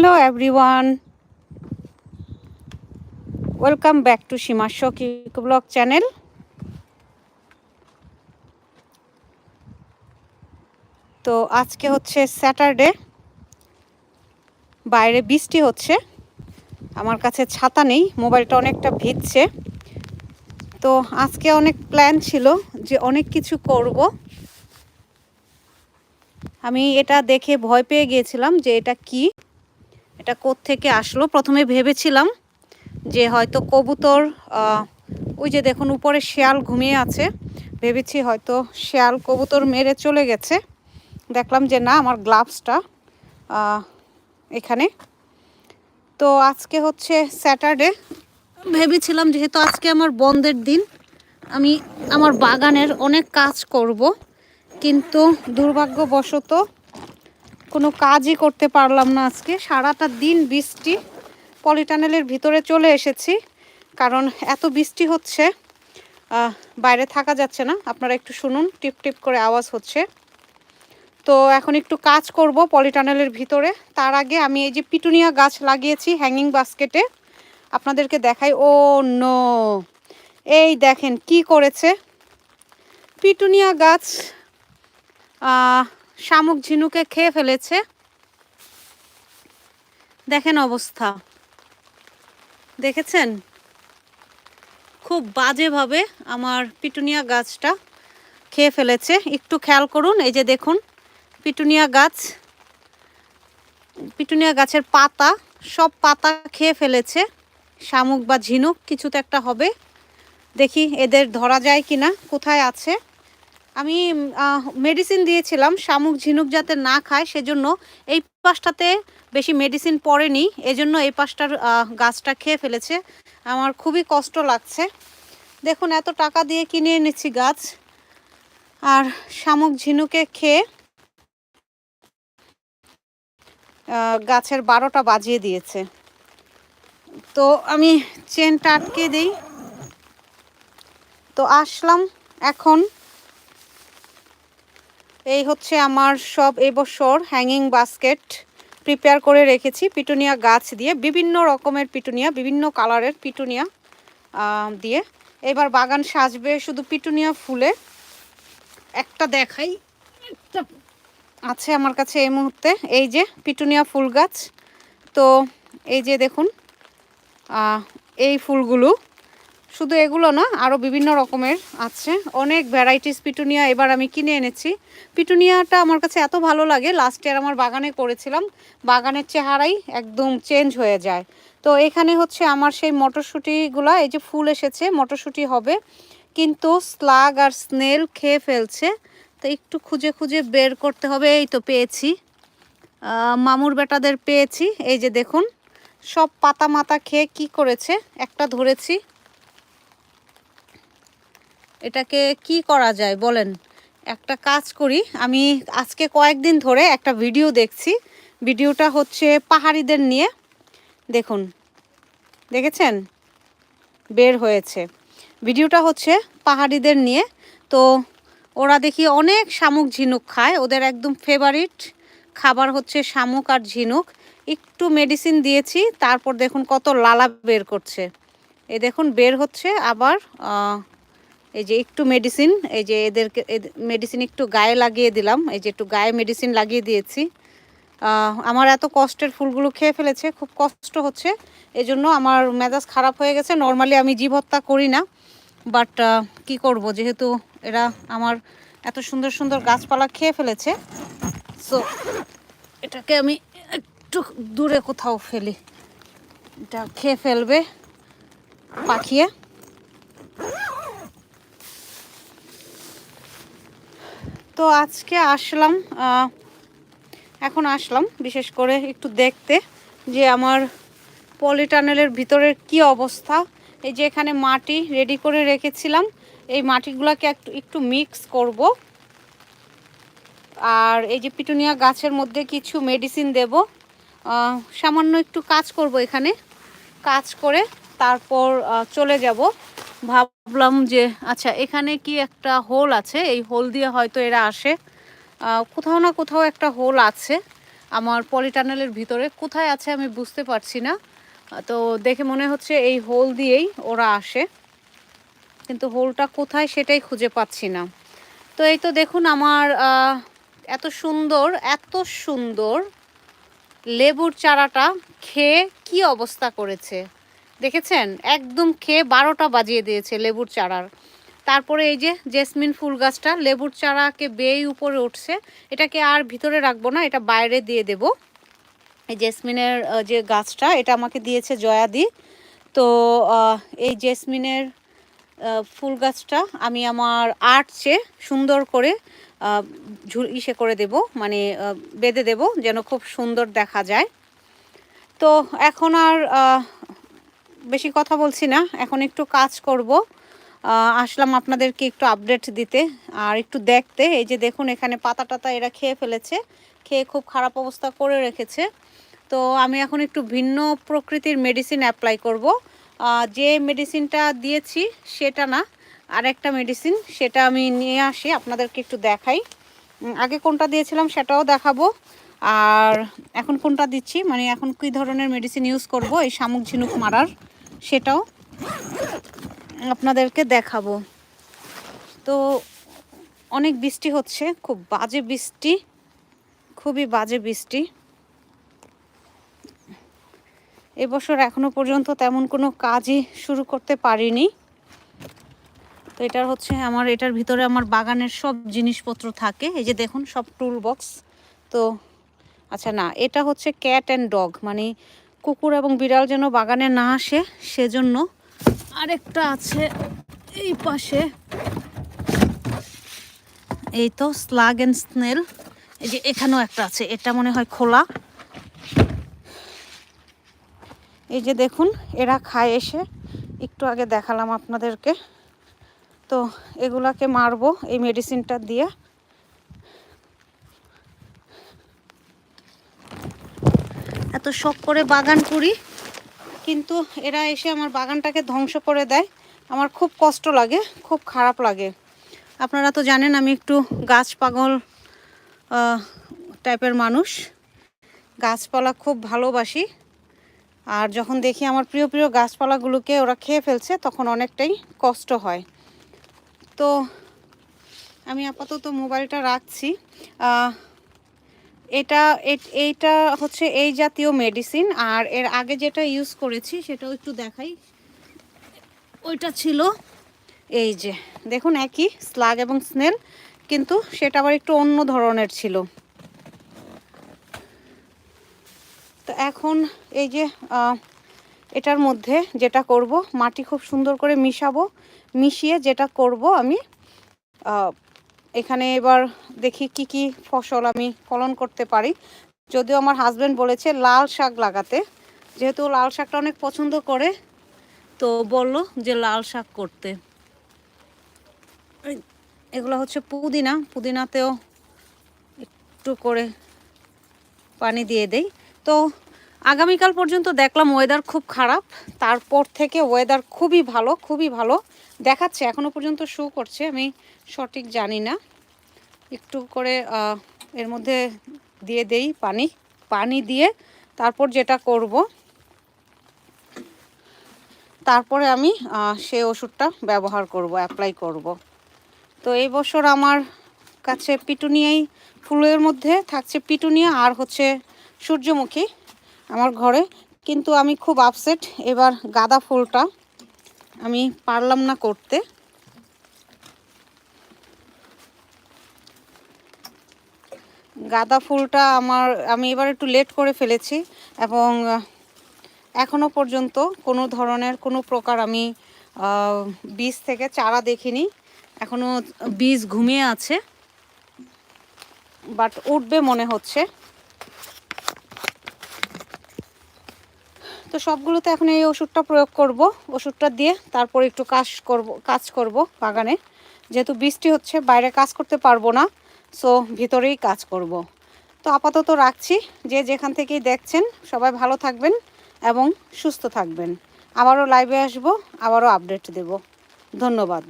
Hello everyone welcome back to Seema শকি blog channel তো আজকে হচ্ছে স্যাটারডে বাইরে বৃষ্টি হচ্ছে। আমার কাছে ছাতা নেই, মোবাইলটা অনেকটা ভিজছে। তো আজকে অনেক প্ল্যান ছিল যে অনেক কিছু করব। আমি এটা দেখে ভয় পেয়ে গিয়েছিলাম যে এটা কি। এটা থেকে আসলো? প্রথমে ভেবেছিলাম যে হয়তো কবুতর ওই যে দেখুন উপরে শেয়াল ঘুমিয়ে আছে। ভেবেছি হয়তো শেয়াল কবুতর মেরে চলে গেছে। দেখলাম যে না, আমার গ্লাভসটা এখানে। তো আজকে হচ্ছে স্যাটারডে। ভেবেছিলাম যেহেতু আজকে আমার বন্ধের দিন, আমি আমার বাগানের অনেক কাজ করব। কিন্তু দুর্ভাগ্যবশত কোনো কাজই করতে পারলাম না আজকে। সারাটা দিন বৃষ্টি। পলিটানেলের ভিতরে চলে এসেছি, কারণ এত বৃষ্টি হচ্ছে বাইরে থাকা যাচ্ছে না। আপনারা একটু শুনুন, টিপ টিপ করে আওয়াজ হচ্ছে। তো এখন একটু কাজ করব পলিটানেলের ভিতরে। তার আগে আমি এই যে পিটুনিয়া গাছ লাগিয়েছি হ্যাঙ্গিং বাস্কেটে আপনাদেরকে দেখাই। ও নো, এই দেখেন কি করেছে। পিটুনিয়া গাছ শামুক ঝিনুকে খেয়ে ফেলেছে। দেখেন অবস্থা। দেখেছেন? খুব বাজেভাবে আমার পিটুনিয়া গাছটা খেয়ে ফেলেছে। একটু খেয়াল করুন, এই যে দেখুন, পিটুনিয়া গাছ, পিটুনিয়া গাছের পাতা, সব পাতা খেয়ে ফেলেছে। শামুক বা ঝিনুক কিছু তো একটা হবে। দেখি এদের ধরা যায় কি না কোথায় আছে? আমি মেডিসিন দিয়েছিলাম। শামুক ঝিনুক যাতে না খায়, সেজন্য এই পাশটাতে বেশি মেডিসিন পড়েনি। এজন্য এই পাশটার গাছটা খেয়ে ফেলেছে। আমার খুবই কষ্ট লাগছে। দেখুন, এত টাকা দিয়ে কিনে এনেছি গাছ। আর শামুক ঝিনুকে খেয়ে গাছের বারোটা বাজিয়ে দিয়েছে। তো আমি চেনটা আটকে দিই। তো আসলাম এখন এই হচ্ছে আমার সব এবছর হ্যাঙ্গিং বাস্কেট প্রিপেয়ার করে রেখেছি, পিটুনিয়া গাছ দিয়ে, বিভিন্ন রকমের পিটুনিয়া, বিভিন্ন কালারের পিটুনিয়া দিয়ে। এবার বাগান সাজবে শুধু পিটুনিয়া ফুলে। একটা দেখাই। আছে আমার কাছে এই মুহূর্তে। এই যে পিটুনিয়া ফুল গাছ। তো এই যে দেখুন এই ফুলগুলো। শুধু এগুলো না আরও বিভিন্ন রকমের আছে। অনেক ভ্যারাইটিস পিটুনিয়া এবার আমি কিনে এনেছি। পিটুনিয়াটা আমার কাছে এত ভালো লাগে লাস্ট ইয়ার আমার বাগানে করেছিলাম। বাগানের চেহারাই একদম চেঞ্জ হয়ে যায়। তো এখানে হচ্ছে আমার সেই মটরশুঁটিগুলো, এই যে ফুল এসেছে, মটরশুঁটি হবে। কিন্তু স্লাগ আর স্নেল খেয়ে ফেলছে। তো একটু খুঁজে খুঁজে বের করতে হবে, এই তো পেয়েছি। মামুর বেটাদের পেয়েছি, এই যে দেখুন। সব পাতা মাতা খেয়ে কি করেছে? একটা ধরেছি। এটাকে কি করা যায় বলেন? একটা কাজ করি, আমি আজকে কয়েকদিন ধরে একটা ভিডিও দেখছি। ভিডিওটা হচ্ছে পাহাড়িদের নিয়ে। দেখুন, দেখেছেন? বের হয়েছে। ভিডিওটা হচ্ছে পাহাড়িদের নিয়ে। তো ওরা দেখি অনেক শামুক ঝিনুক খায়। ওদের একদম ফেভারিট খাবার হচ্ছে শামুক আর ঝিনুক। একটু মেডিসিন দিয়েছি, তারপর দেখুন কত লালা বের করছে। এ দেখুন, বের হচ্ছে আবার এই যে একটু মেডিসিন এই যে এদেরকে মেডিসিন একটু গায়ে লাগিয়ে দিলাম, এই যে একটু গায়ে মেডিসিন লাগিয়ে দিয়েছি। আমার এত কষ্টের ফুলগুলো খেয়ে ফেলেছে, খুব কষ্ট হচ্ছে। এজন্য আমার মেজাজ খারাপ হয়ে গেছে। নর্মালি আমি জীব হত্যা করি না বাট কি করব? যেহেতু এরা আমার এত সুন্দর সুন্দর গাছপালা খেয়ে ফেলেছে সো এটাকে আমি একটু দূরে কোথাও ফেলি। এটা খেয়ে ফেলবে পাখিয়ে। তো আজকে আসলাম এখন আসলাম বিশেষ করে একটু দেখতে যে আমার পলিটানেলের ভিতরের কি অবস্থা। এই যে এখানে মাটি রেডি করে রেখেছিলাম, এই মাটিগুলোকে একটু একটু মিক্স করব। আর এই যে পিটুনিয়া গাছের মধ্যে কিছু মেডিসিন দেব। সামান্য একটু কাজ করব এখানে, কাজ করে তারপর চলে যাব। ভাবলাম যে আচ্ছা এখানে কি একটা হোল আছে? এই হোল দিয়ে হয়তো এরা আসে। কোথাও না কোথাও একটা হোল আছে আমার পলিটানেলের ভিতরে। কোথায় আছে আমি বুঝতে পারছি না। তো দেখে মনে হচ্ছে এই হোল দিয়েই ওরা আসে। কিন্তু হোলটা কোথায় সেটাই খুঁজে পাচ্ছি না। তো এই তো দেখুন আমার এত সুন্দর এত সুন্দর লেবুর চারাটা খেয়ে কি অবস্থা করেছে। দেখেছেন? একদম খেয়ে বারোটা বাজিয়ে দিয়েছে লেবুর চারার। তারপরে এই যে জেসমিন ফুল গাছটা, লেবুর চারাকে বেয়ে উপরে উঠছে। এটাকে আর ভিতরে রাখব না, এটা বাইরে দিয়ে দেব। এই জেসমিনের যে গাছটা, এটা আমাকে দিয়েছে জয়াদি তো এই জেসমিনের ফুল গাছটা আমি আমার আর্টসে সুন্দর করে ইসে করে দেব মানে বেঁধে দেব যেন খুব সুন্দর দেখা যায়। তো, এখন আর বেশি কথা বলছি না, এখন একটু কাজ করব। আসলাম আপনাদেরকে একটু আপডেট দিতে আর একটু দেখতে। এই যে দেখুন, এখানে পাতা টাতা এরা খেয়ে ফেলেছে, খেয়ে খুব খারাপ অবস্থা করে রেখেছে। তো আমি এখন একটু ভিন্ন প্রকৃতির মেডিসিন অ্যাপ্লাই করব। যে মেডিসিনটা দিয়েছি সেটা না আর একটা মেডিসিন সেটা আমি নিয়ে আসি, আপনাদেরকে একটু দেখাই। আগে কোনটা দিয়েছিলাম সেটাও দেখাবো। আর এখন কোনটা দিচ্ছি? মানে এখন কী ধরনের মেডিসিন ইউজ করব? এই শামুক ঝিনুক মারার, সেটাও আপনাদেরকে দেখাবো। তো অনেক বৃষ্টি হচ্ছে, খুব বাজে বৃষ্টি, খুবই বাজে বৃষ্টি। এবছর এখনও পর্যন্ত তেমন কোনো কাজই শুরু করতে পারিনি। তো এটার হচ্ছে আমার, এটার ভিতরে আমার বাগানের সব জিনিসপত্র থাকে। এই যে দেখুন, সব টুল বক্স তো আচ্ছা না, এটা হচ্ছে ক্যাট অ্যান্ড ডগ মানে কুকুর এবং বিড়াল যেন বাগানে না আসে, সেজন্য আরেকটা আছে এই পাশে। এই তো স্লাগ অ্যান্ড স্নেল এই যে এখানেও একটা আছে, এটা মনে হয় খোলা। এই যে দেখুন, এরা খায় এসে, একটু আগে দেখালাম আপনাদেরকে। তো এগুলাকে মারবো এই মেডিসিনটা দিয়ে। শখ করে বাগান করি, কিন্তু এরা এসে আমার বাগানটাকে ধ্বংস করে দেয়। আমার খুব কষ্ট লাগে, খুব খারাপ লাগে। আপনারা তো জানেন আমি একটু গাছ পাগল টাইপের মানুষ। গাছপালা খুব ভালোবাসি। আর যখন দেখি আমার প্রিয় প্রিয় গাছপালাগুলোকে ওরা খেয়ে ফেলছে, তখন অনেকটাই কষ্ট হয়। তো আমি আপাতত মোবাইলটা রাখছি। এটা এইটা হচ্ছে এই জাতীয় মেডিসিন আর এর আগে যেটা ইউজ করেছি সেটাও একটু দেখাই। ওইটা ছিল এই যে, দেখুন একই স্লাগ এবং স্নেল কিন্তু সেটা আবার একটু অন্য ধরনের ছিল। তো এখন এই যে এটার মধ্যে যেটা করব, মাটি খুব সুন্দর করে মিশাবো, মিশিয়ে যেটা করব আমি এখানে এবার দেখি কি কি ফসল আমি ফলন করতে পারি। যদিও আমার হাজব্যান্ড বলেছে লাল শাক লাগাতে। যেহেতু লাল শাকটা অনেক পছন্দ করে, তো বলল যে লাল শাক করতে। এগুলো হচ্ছে পুদিনা। পুদিনাতেও একটু করে পানি দিয়ে দেই। তো আগামীকাল পর্যন্ত দেখলাম ওয়েদার খুব খারাপ। তারপর থেকে ওয়েদার খুবই ভালো খুবই ভালো। দেখাচ্ছে, এখনও পর্যন্ত শো করছে, আমি সঠিক জানি না। একটু করে এর মধ্যে দিয়ে দেই পানি পানি দিয়ে তারপর যেটা করব। তারপরে আমি সেই ওষুধটা ব্যবহার করব অ্যাপ্লাই করব। তো এই বছর আমার কাছে পিটুনিয়াই ফুলের মধ্যে থাকছে পিটুনিয়া আর হচ্ছে সূর্যমুখী। আমার ঘরে কিন্তু আমি খুব আপসেট এবার গাঁদা ফুলটা আমি পারলাম না করতে। গাঁদা ফুলটা আমার আমি এবার একটু লেট করে ফেলেছি এবং আহ, এখনও পর্যন্ত কোনো ধরনের কোনো প্রকার আমি বীজ থেকে চারা দেখিনি। এখনও বীজ ঘুমিয়ে আছে বাট উঠবে মনে হচ্ছে। তো সবগুলোতে এখন এই ওষুধটা প্রয়োগ করব। ওষুধটা দিয়ে তারপর একটু কাজ করব কাজ করব বাগানে। যেহেতু বৃষ্টি হচ্ছে, বাইরে কাজ করতে পারব না সো ভিতরেই কাজ করব। তো আপাতত রাখছি, যে যেখান থেকেই দেখছেন, সবাই ভালো থাকবেন এবং সুস্থ থাকবেন। আবারও লাইভে আসব, আবারও আপডেট দেব। ধন্যবাদ।